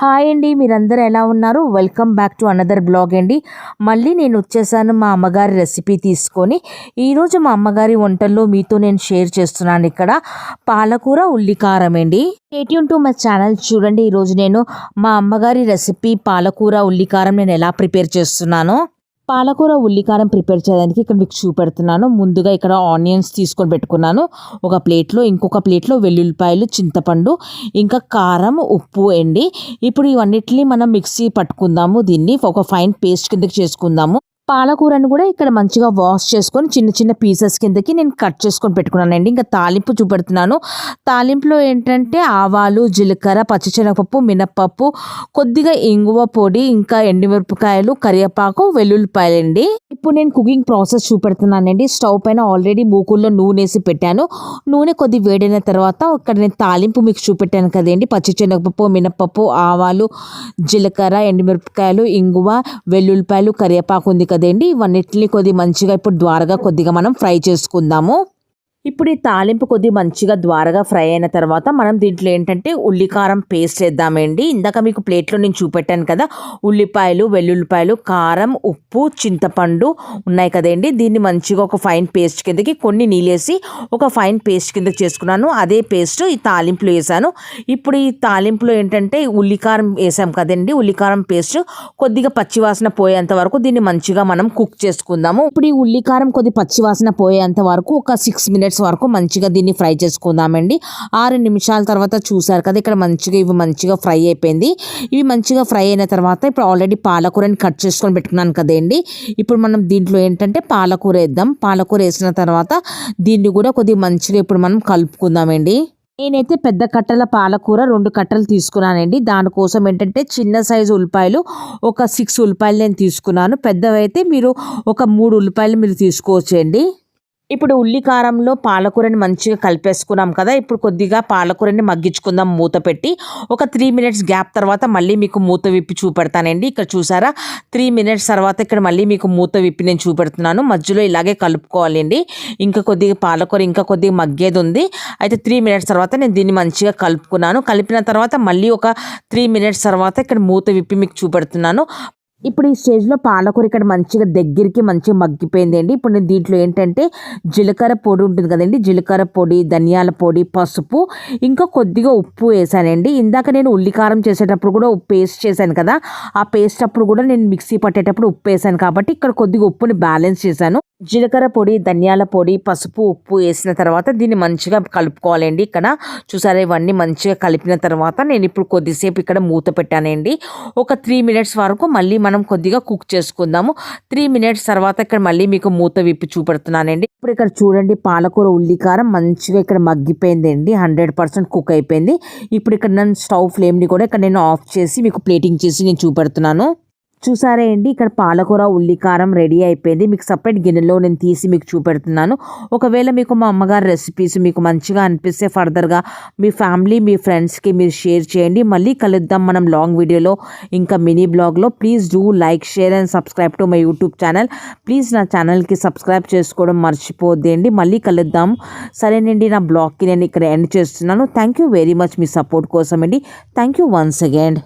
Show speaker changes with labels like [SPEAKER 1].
[SPEAKER 1] Hi అండి మీరందరూ ఎలా ఉన్నారు? Welcome back to another blog అండి. మళ్ళీ నేను వచ్చేసాను మా అమ్మగారి రెసిపీ తీసుకొని. ఈరోజు మా అమ్మగారి వంటల్లో మీతో నేను షేర్ చేస్తున్నాను ఇక్కడ పాలకూర ఉల్లికారం అండి. స్టేట్యూన్ టు మై ఛానల్ చూడండి ఈరోజు నేను మా అమ్మగారి రెసిపీ పాలకూర ఉల్లికారం నేను ఎలా ప్రిపేర్ చేస్తున్నానో. పాలకూర ఉల్లికారం ప్రిపేర్ చేయడానికి ఇక్కడ మీకు చూపెడుతున్నాను. ముందుగా ఇక్కడ ఆనియన్స్ తీసుకొని పెట్టుకున్నాను. ఒక ప్లేట్లో ఇంకొక ప్లేట్లో వెల్లుల్లిపాయలు చింతపండు ఇంకా కారం ఉప్పు అండి ఇప్పుడు ఇవన్నిటిని మనం మిక్సీ పట్టుకుందాము దీన్ని. ఒక ఫైన్ పేస్ట్ కిందకి చేసుకుందాము. పాలకూరను కూడా ఇక్కడ మంచిగా వాష్ చేసుకొని చిన్న చిన్న పీసెస్ కిందకి నేను కట్ చేసుకొని పెట్టుకున్నానండి. ఇంకా తాలింపు చూపెడుతున్నాను. తాలింపులో ఏంటంటే ఆవాలు జీలకర్ర పచ్చిశనగపప్పు మినప్పప్పు కొద్దిగా ఇంగువ పొడి ఇంకా ఎండుమిరపకాయలు కరివేపాకు వెల్లుల్లిపాయలు అండి ఇప్పుడు నేను కుకింగ్ ప్రాసెస్ చూపెడుతున్నానండి. స్టవ్ పైన ఆల్రెడీ మూకుల్లో నూనె వేసి పెట్టాను. నూనె కొద్ది వేడైన తర్వాత ఇక్కడ నేను తాలింపు మీకు చూపెట్టాను కదండి. పచ్చిశనగపప్పు మినప్పప్పు ఆవాలు జీలకర్ర ఎండుమిరపకాయలు ఇంగువ వెల్లుల్లిపాయలు కరివేపాకు ఉంది కదా కదండి? ఇవన్నిటిని కొద్ది మంచిగా ఇప్పుడు ద్వారగా కొద్దిగా మనం ఫ్రై చేసుకుందాము. ఇప్పుడు ఈ తాలింపు కొద్ది మంచిగా ద్వారగా ఫ్రై అయిన తర్వాత మనం దీంట్లో ఏంటంటే ఉల్లికారం పేస్ట్ వేద్దామండి ఇందాక మీకు ప్లేట్లో నేను చూపెట్టాను కదా ఉల్లిపాయలు వెల్లుల్లిపాయలు కారం ఉప్పు చింతపండు ఉన్నాయి కదండి. దీన్ని మంచిగా ఒక ఫైన్ పేస్ట్ కిందకి కొన్ని నీళ్ళేసి ఒక ఫైన్ పేస్ట్ కింద చేసుకున్నాను. అదే పేస్ట్ ఈ తాలింపులో వేసాను. ఇప్పుడు ఈ తాలింపులో ఏంటంటే ఉల్లికారం వేసాం కదండి. ఉల్లికారం పేస్ట్ కొద్దిగా పచ్చివాసన పోయేంత వరకు దీన్ని మంచిగా మనం కుక్ చేసుకుందాము. ఇప్పుడు ఈ ఉల్లికారం కొద్ది పచ్చివాసన పోయేంత వరకు ఒక సిక్స్ మినిట్స్ మినిట్స్ వరకు మంచిగా దీన్ని ఫ్రై చేసుకుందామండి. ఆరు నిమిషాల తర్వాత చూసారు కదా ఇక్కడ మంచిగా ఇవి మంచిగా ఫ్రై అయిపోయింది. ఇవి మంచిగా ఫ్రై అయిన తర్వాత ఇప్పుడు ఆల్రెడీ పాలకూరని కట్ చేసుకొని పెట్టుకున్నాను కదండి. ఇప్పుడు మనం దీంట్లో ఏంటంటే పాలకూర వేద్దాం. పాలకూర వేసిన తర్వాత దీన్ని కూడా కొద్దిగా మంచిగా ఇప్పుడు మనం కలుపుకుందామండి. నేనైతే పెద్ద కట్టల పాలకూర రెండు కట్టలు తీసుకున్నానండి. దానికోసం ఏంటంటే చిన్న సైజు ఉల్లిపాయలు ఒక సిక్స్ ఉల్లిపాయలు నేను తీసుకున్నాను. పెద్దవైతే మీరు ఒక మూడు ఉల్లిపాయలు మీరు తీసుకోవచ్చండి. ఇప్పుడు ఉల్లి కారంలో పాలకూరని మంచిగా కలిపేసుకున్నాం కదా ఇప్పుడు కొద్దిగా పాలకూరని మగ్గించుకుందాం మూత పెట్టి. ఒక త్రీ మినిట్స్ గ్యాప్ తర్వాత మళ్ళీ మీకు మూత విప్పి చూపెడతానండి. ఇక్కడ చూసారా? త్రీ మినిట్స్ తర్వాత ఇక్కడ మళ్ళీ మీకు మూత విప్పి నేను చూపెడుతున్నాను. మధ్యలో ఇలాగే కలుపుకోవాలండి. ఇంకా కొద్దిగా పాలకూర ఇంకా కొద్దిగా మగ్గేది ఉంది. అయితే త్రీ మినిట్స్ తర్వాత నేను దీన్ని మంచిగా కలుపుకున్నాను. కలిపిన తర్వాత మళ్ళీ ఒక త్రీ మినిట్స్ తర్వాత ఇక్కడ మూత విప్పి మీకు చూపెడుతున్నాను. ఇప్పుడు ఈ స్టేజ్లో పాలకూర ఇక్కడ మంచిగా దగ్గరికి మంచిగా మగ్గిపోయింది అండి. ఇప్పుడు నేను దీంట్లో ఏంటంటే జీలకర్ర పొడి ఉంటుంది కదండి. జీలకర్ర పొడి ధనియాల పొడి పసుపు ఇంకా కొద్దిగా ఉప్పు వేసానండి. ఇందాక నేను ఉల్లికారం చేసేటప్పుడు కూడా ఉప్పు పేస్ట్ చేశాను కదా. ఆ పేస్ట్ అప్పుడు కూడా నేను మిక్సీ పట్టేటప్పుడు ఉప్పు వేసాను కాబట్టి ఇక్కడ కొద్దిగా ఉప్పుని బ్యాలెన్స్ చేశాను. జీలకర్ర పొడి ధనియాల పొడి పసుపు ఉప్పు వేసిన తర్వాత దీన్ని మంచిగా కలుపుకోవాలండి ఇక్కడ. చూసారా ఇవన్నీ మంచిగా కలిపిన తర్వాత నేను ఇప్పుడు కొద్దిసేపు ఇక్కడ మూత పెట్టానండి. ఒక త్రీ మినిట్స్ వరకు మళ్ళీ మనం కొద్దిగా కుక్ చేసుకుందాము. త్రీ మినిట్స్ తర్వాత ఇక్కడ మళ్ళీ మీకు మూత విప్పి చూపెడుతున్నానండి. ఇప్పుడు ఇక్కడ చూడండి పాలకూర ఉల్లికారం మంచిగా ఇక్కడ మగ్గిపోయిందండి. హండ్రెడ్ పర్సెంట్ కుక్ అయిపోయింది. ఇప్పుడు ఇక్కడ నేను స్టవ్ ఫ్లేమ్ని కూడా ఇక్కడ నేను ఆఫ్ చేసి మీకు ప్లేటింగ్ చేసి నేను చూపెడుతున్నాను. చూసారా అండి ఇక్కడ పాలకూర ఉల్లికారం రెడీ అయిపోయింది. మీకు సపరేట్ గిన్నెలో నేను తీసి మీకు చూపెడుతున్నాను. ఒకవేళ మీకు మా అమ్మగారి రెసిపీస్ మీకు మంచిగా అనిపిస్తే ఫర్దర్గా మీ ఫ్యామిలీ మీ ఫ్రెండ్స్కి మీరు షేర్ చేయండి. మళ్ళీ కలుద్దాం మనం లాంగ్ వీడియోలో ఇంకా మినీ బ్లాగ్లో. Please do like share and subscribe to my YouTube channel. Please నా ఛానల్కి సబ్స్క్రైబ్ చేసుకోవడం మర్చిపోద్దండి. మళ్ళీ కలుద్దాం. సరేనండి నా బ్లాగ్కి నేను ఇక్కడ ఎండ్ చేస్తున్నాను. థ్యాంక్ యూ వెరీ మచ్ మీ సపోర్ట్ కోసం అండి థ్యాంక్ యూ వన్స్ అగైన్.